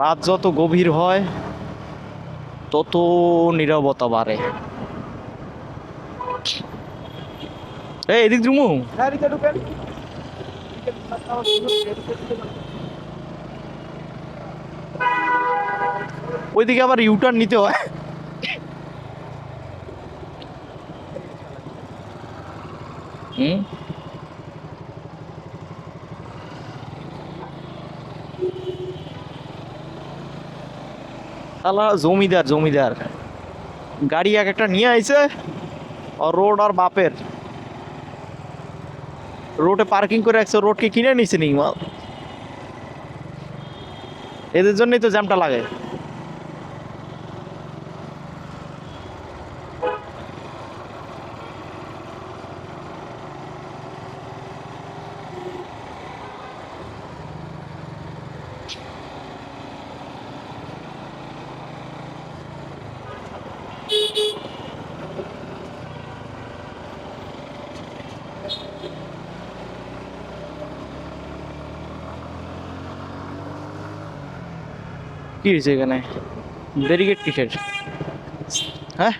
রাত যত গভীর হয় তত নীরবতা বাড়ে। এই এদিক জুমু হ্যাঁ ওইদিকে আবার ইউটার্ন নিতে হয়। হুম? শালা, জমিদার জমিদার। গাড়ি এক একটা নিয়ে আইছে, আর রোড আর বাপের। রোডে পার্কিং করে রাখছে, রোডকে কিনে নিছে নি মাল এদের জন্যই তো জ্যামটা লাগে। কি হয়েছে এখানে? ব্যারিকেড কিসের? হ্যাঁ?